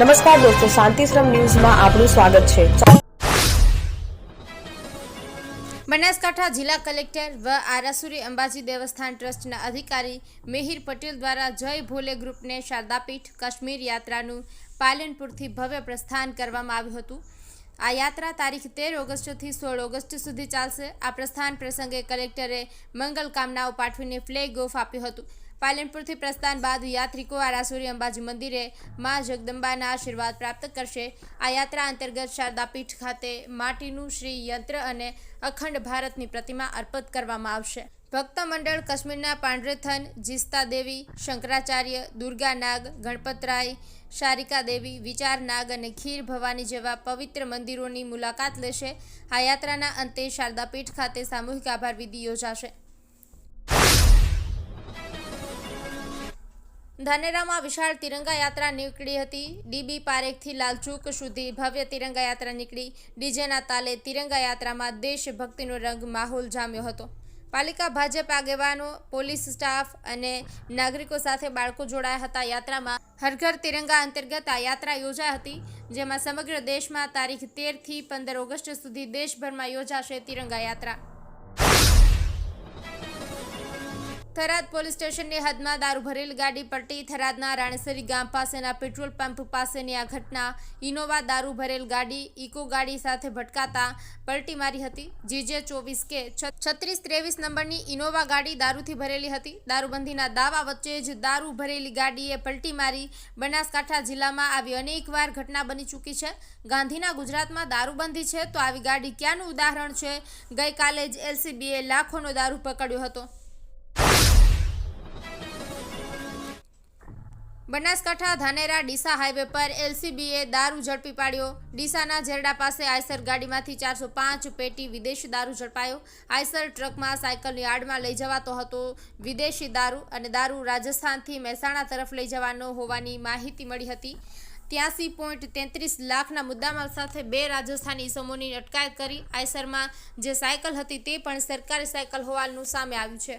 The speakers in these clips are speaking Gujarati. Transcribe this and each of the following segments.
નમસ્કાર દોસ્તો, શાંતિશ્રમ ન્યૂઝમાં આપનું સ્વાગત છે. બનાસકાંઠા જિલ્લા કલેક્ટર વ આરાસુરી અંબાજી દેવસ્થાન ટ્રસ્ટના અધિકારી મિહિર પટેલ દ્વારા જય ભોલે ગ્રુપને શારદાપીઠ કાશ્મીર યાત્રાનું પાલનપુરથી ભવ્ય પ્રસ્થાન કરવામાં આવ્યું હતું. આ યાત્રા તારીખ તેર ઓગસ્ટથી સોળ ઓગસ્ટ સુધી ચાલશે. આ પ્રસ્થાન પ્રસંગે કલેક્ટરે મંગલ કામનાઓ પાઠવીને ફ્લેગ ઓફ આપ્યું હતું. પાલનપુરથી પ્રસ્થાન બાદ યાત્રિકો આરાસુરી અંબાજી મંદિરે મા જગદંબાના આશીર્વાદ પ્રાપ્ત કરશે. આ યાત્રા અંતર્ગત શારદાપીઠ ખાતે માટીનું શ્રી યંત્ર અને અખંડ ભારતની પ્રતિમા અર્પિત કરવામાં આવશે. ભક્ત મંડળ કાશ્મીરના પાંડરેથન, જીસ્તા દેવી, શંકરાચાર્ય, દુર્ગા નાગ ગણપતરાય શારિકા દેવી, વિચાર નાગ અને ખીર ભવાની જેવા પવિત્ર મંદિરોની મુલાકાત લેશે. આ યાત્રાના અંતે શારદાપીઠ ખાતે સામૂહિક આભાર વિધિ યોજાશે. ધાનેરામાં વિશાળ તિરંગા યાત્રા નીકળી હતી. ડીબી પારેખથી લાલચુક સુધી ભવ્ય તિરંગા યાત્રા નીકળી. ડીજેના તાલે તિરંગા યાત્રામાં દેશભક્તિનો રંગ માહોલ જામ્યો હતો. પાલિકા ભાજપ આગેવાનો, પોલીસ સ્ટાફ અને નાગરિકો સાથે બાળકો જોડાયા હતા. યાત્રામાં હરઘર તિરંગા અંતર્ગત આ યાત્રા યોજાઈ હતી, જેમાં સમગ્ર દેશમાં તારીખ તેરથી પંદર ઓગસ્ટ સુધી દેશભરમાં યોજાશે તિરંગા યાત્રા. થરાદ પોલીસ સ્ટેશનની હદમાં દારૂ ભરેલ ગાડી પલટી થરાદના રાણેસરી ગામ પાસેના પેટ્રોલ પંપ પાસેની આ ઘટના. ઇનોવા દારૂ ભરેલ ગાડી ઇકો ગાડી સાથે ભટકાતા પલટી મારી હતી. જીજે ચોવીસ કે છત્રીસ ત્રેવીસ નંબરની ઇનોવા ગાડી દારૂથી ભરેલી હતી. દારૂબંધીના દાવા વચ્ચે જ દારૂ ભરેલી ગાડીએ પલટી મારી બનાસકાંઠા જિલ્લામાં આવી અનેકવાર ઘટના બની ચૂકી છે. ગાંધીના ગુજરાતમાં દારૂબંધી છે તો આવી ગાડી ક્યાંનું ઉદાહરણ છે? ગઈકાલે જ એલસીબીએ લાખોનો દારૂ પકડ્યો હતો. બનાસકાંઠા ધાનેરા ડીસા હાઈવે પર એલસીબીએ દારૂ ઝડપી પાડ્યો. ડીસાના ઝેરડા પાસે આયસર ગાડીમાંથી ચારસો પાંચ પેટી વિદેશી દારૂ ઝડપાયો. આયસર ટ્રકમાં સાયકલની આડમાં લઈ જવાતો હતો વિદેશી દારૂ અને દારૂ રાજસ્થાનથી મહેસાણા તરફ લઈ જવાનો હોવાની માહિતી મળી હતી. ત્યાસી પોઈન્ટ તેત્રીસ લાખના મુદ્દામાલ સાથે બે રાજસ્થાની ઇસમોની અટકાયત કરી આયસરમાં જે સાયકલ હતી તે પણ સરકારી સાયકલ હોવાનું સામે આવ્યું છે.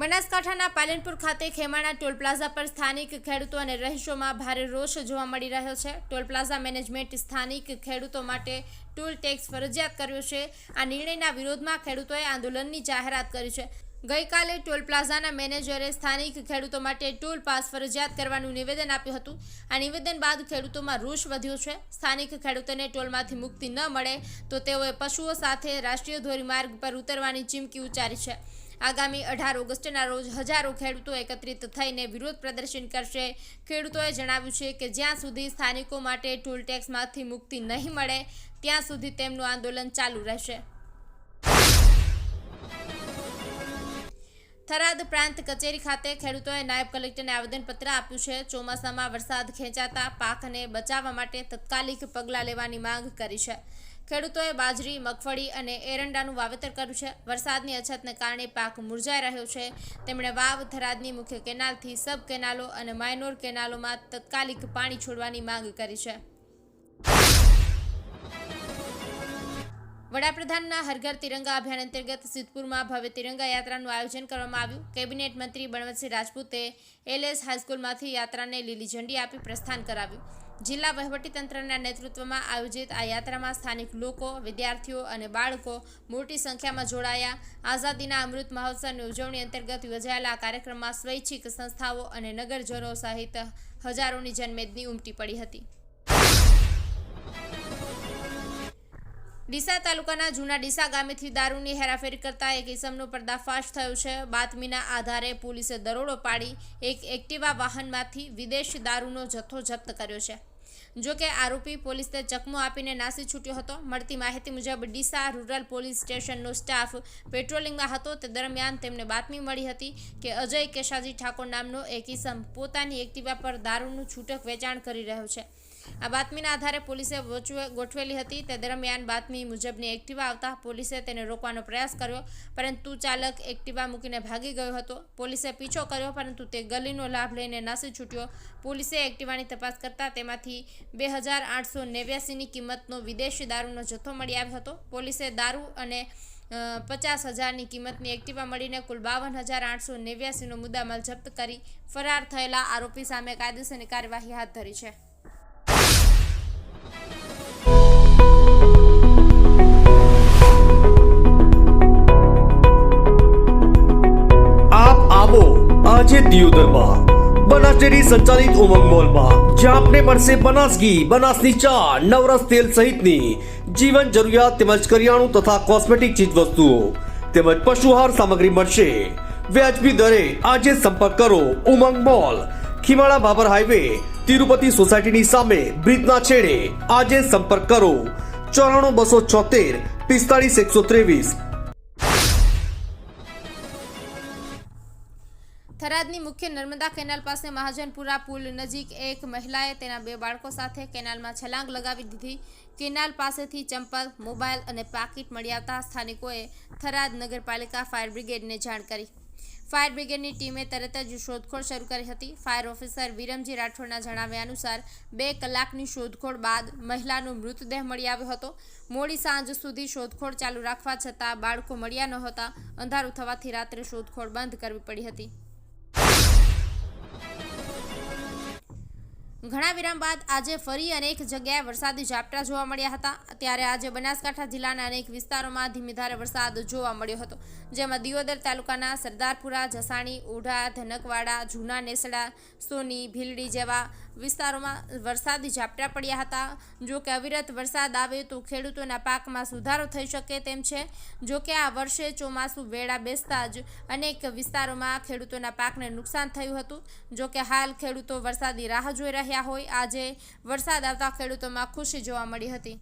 બનાસકાંઠાના પાલનપુર ખાતે ખેમાણા ટોલ પ્લાઝા પર સ્થાનિક ખેડૂતો અને રહીશોમાં ભારે રોષ જોવા મળી રહ્યો છે. ટોલ પ્લાઝા મેનેજમેન્ટ સ્થાનિક ખેડૂતો માટે ટોલ ટેક્સ ફરજિયાત કર્યો છે. આ નિર્ણયના વિરોધમાં ખેડૂતોએ આંદોલનની જાહેરાત કરી છે. ગઈકાલે ટોલ પ્લાઝાના મેનેજરે સ્થાનિક ખેડૂતો માટે ટોલ પાસ ફરજિયાત કરવાનું નિવેદન આપ્યું હતું. આ નિવેદન બાદ ખેડૂતોમાં રોષ વધ્યો છે. સ્થાનિક ખેડૂતોને ટોલમાંથી મુક્તિ ન મળે તો તેઓએ પશુઓ સાથે રાષ્ટ્રીય ધોરીમાર્ગ પર ઉતરવાની ચીમકી ઉચ્ચારી છે. આગામી અઢાર ઓગસ્ટના રોજ હજારો ખેડૂતો એકત્રિત થઈને વિરોધ પ્રદર્શન કરશે. ખેડૂતોએ જણાવ્યું છે કે જ્યાં સુધી સ્થાનિકો માટે ટોલ ટેક્સમાંથી મુક્તિ નહીં મળે, ત્યાં સુધી તેમનું આંદોલન ચાલુ રહેશે. થરાદ પ્રાંત કચેરી ખાતે ખેડૂતોએ નાયબ કલેક્ટરને આવેદનપત્ર આપ્યું છે. ચોમાસામાં વરસાદ ખેંચાતા પાકને બચાવવા માટે તત્કાલિક પગલાં લેવાની માંગ કરી છે. ખેડૂતોએ બાજરી, મગફળી અને એરંડાનું વાવેતર કર્યું છે. વરસાદની અછતને કારણે પાક મુરઝાઈ રહ્યો છે. તેમણે વાવ, થરાદની મુખ્ય કેનાલથી સબ કેનાલો અને માઇનોર કેનાલોમાં તત્કાલિક પાણી છોડવાની માંગ કરી છે. વડાપ્રધાનના હરઘર તિરંગા અભિયાન અંતર્ગત સિદ્ધપુરમાં ભવ્ય તિરંગા યાત્રાનું આયોજન કરવામાં આવ્યું. કેબિનેટ મંત્રી બળવંતસિંહ રાજપૂતે એલએસ હાઈસ્કૂલમાંથી યાત્રાને લીલી ઝંડી આપી પ્રસ્થાન કરાવ્યું. જિલ્લા વહીવટીતંત્રના નેતૃત્વમાં આયોજિત આ યાત્રામાં સ્થાનિક લોકો, વિદ્યાર્થીઓ અને બાળકો મોટી સંખ્યામાં જોડાયા. આઝાદીના અમૃત મહોત્સવની ઉજવણી અંતર્ગત યોજાયેલા આ કાર્યક્રમમાં સ્વૈચ્છિક સંસ્થાઓ અને નગરજનો સહિત હજારોની જનમેદની ઉમટી પડી હતી. ડીસા તાલુકાના જૂના ડીસા ગામેથી દારૂની હેરાફેરી કરતા એક ઇસમનો પર્દાફાશ થયો છે. બાતમીના આધારે પોલીસે દરોડો પાડી એક એક્ટિવા વાહનમાંથી વિદેશી દારૂનો જથ્થો જપ્ત કર્યો છે. જો કે આરોપી પોલીસને ચકમો આપીને નાસી છૂટ્યો હતો. મળતી માહિતી મુજબ ડીસા રૂરલ પોલીસ સ્ટેશનનો સ્ટાફ પેટ્રોલિંગમાં હતો. તે દરમિયાન તેમને બાતમી મળી હતી કે અજય કેશાજી ઠાકોર નામનો એક ઇસમ પોતાની એક્ટિવા પર દારૂનું છૂટક વેચાણ કરી રહ્યો છે. આ બાતમીના આધારે પોલીસે ગોઠવેલી હતી. તે દરમિયાન બાતમી મુજબની એક્ટિવા આવતા પોલીસે તેને રોકવાનો પ્રયાસ કર્યો, પરંતુ ચાલક એક્ટિવા મૂકીને ભાગી ગયો હતો. પોલીસે પીછો કર્યો, પરંતુ તે ગલીનો લાભ લઈને નાસી છૂટ્યો. પોલીસે એક્ટિવાની તપાસ કરતા તેમાંથી બે હજાર આઠસો નેવ્યાસીની કિંમતનો વિદેશી દારૂનો જથ્થો મળી આવ્યો હતો. પોલીસે દારૂ અને પચાસ હજારની કિંમતની એક્ટિવા મળીને કુલ બાવન હજાર આઠસો નેવ્યાસીનો મુદ્દામાલ જપ્ત કરી ફરાર થયેલા આરોપી સામે કાયદેસરની કાર્યવાહી હાથ ધરી છે. આપ આવો આજે દિયોદરમાં. બનાસ ડેરી સંચાલિત ઉમંગ મોલમાં. જ્યાં આપને મળશે બનાસ ઘી બનાસની ચા, નવરસ તેલ સહિતની જીવન જરૂરિયાત તેમજ કરિયાણું તથા કોસ્મેટિક ચીજ વસ્તુઓ તેમજ પશુહાર સામગ્રી મળશે. વ્યાજબી દરે આજે સંપર્ક કરો ઉમંગ મોલ ખીમાળા બાબર હાઈવે તિરુપતિ સોસાયટીની સામે બ્રિજના છેડે આજે સંપર્ક કરો. ચોરાણું બસો છોતેર, પિસ્તાળીસ એકસો ત્રેવીસ. થરાદની મુખ્ય નર્મદા કેનાલ પાસે મહાજનપુરા પુલ નજીક એક મહિલાએ તેના બે બાળકો સાથે કેનાલમાં છલાંગ લગાવી દીધી. કેનાલ પાસેથી ચંપલ, મોબાઈલ અને પાકીટ મળી આવતા સ્થાનિકોએ થરાદ નગરપાલિકા ફાયર બ્રિગેડને જાણ કરી. ફાયર બ્રિગેડની ટીમે તરત જ શોધખોળ શરૂ કરી હતી. ફાયર ઓફિસર વિરમજી રાઠોડના જણાવ્યા અનુસાર, બે કલાકની શોધખોળ બાદ મહિલાનો મૃતદેહ મળી આવ્યો હતો. મોડી સાંજ સુધી શોધખોળ ચાલુ રાખવા છતાં બાળકો મળ્યા નહોતા. અંધારું થવાથી રાત્રે શોધખોળ બંધ કરવી પડી હતી. ઘણા વિરામ બાદ આજે ફરી અનેક જગ્યાએ વરસાદી ઝાપટા જોવા મળ્યા હતા. ત્યારે આજે બનાસકાંઠા જિલ્લાના અનેક વિસ્તારોમાં ધીમીધારે વરસાદ જોવા મળ્યો હતો. જેમાં દિયોદર તાલુકાના સરદારપુરા, જસાણી ઓઢા ધનકવાડા, જૂના નેસડા, સોની, ભીલડી જેવા વિસ્તારોમાં વરસાદી ઝાપટા પડ્યા હતા. જો કે અવિરત વરસાદ આવે તો ખેડૂતોના પાકમાં સુધારો થઈ શકે તેમ છે. જો કે આ વર્ષે ચોમાસું વેળા બેસતા જ અનેક વિસ્તારોમાં ખેડૂતોના પાકને નુકસાન થયું હતું. જો કે હાલ ખેડૂતો વરસાદી રાહ જોઈ રહ્યા હોય. આજે વરસાદ આવતા ખેડૂતોમાં ખુશી જોવા મળી હતી.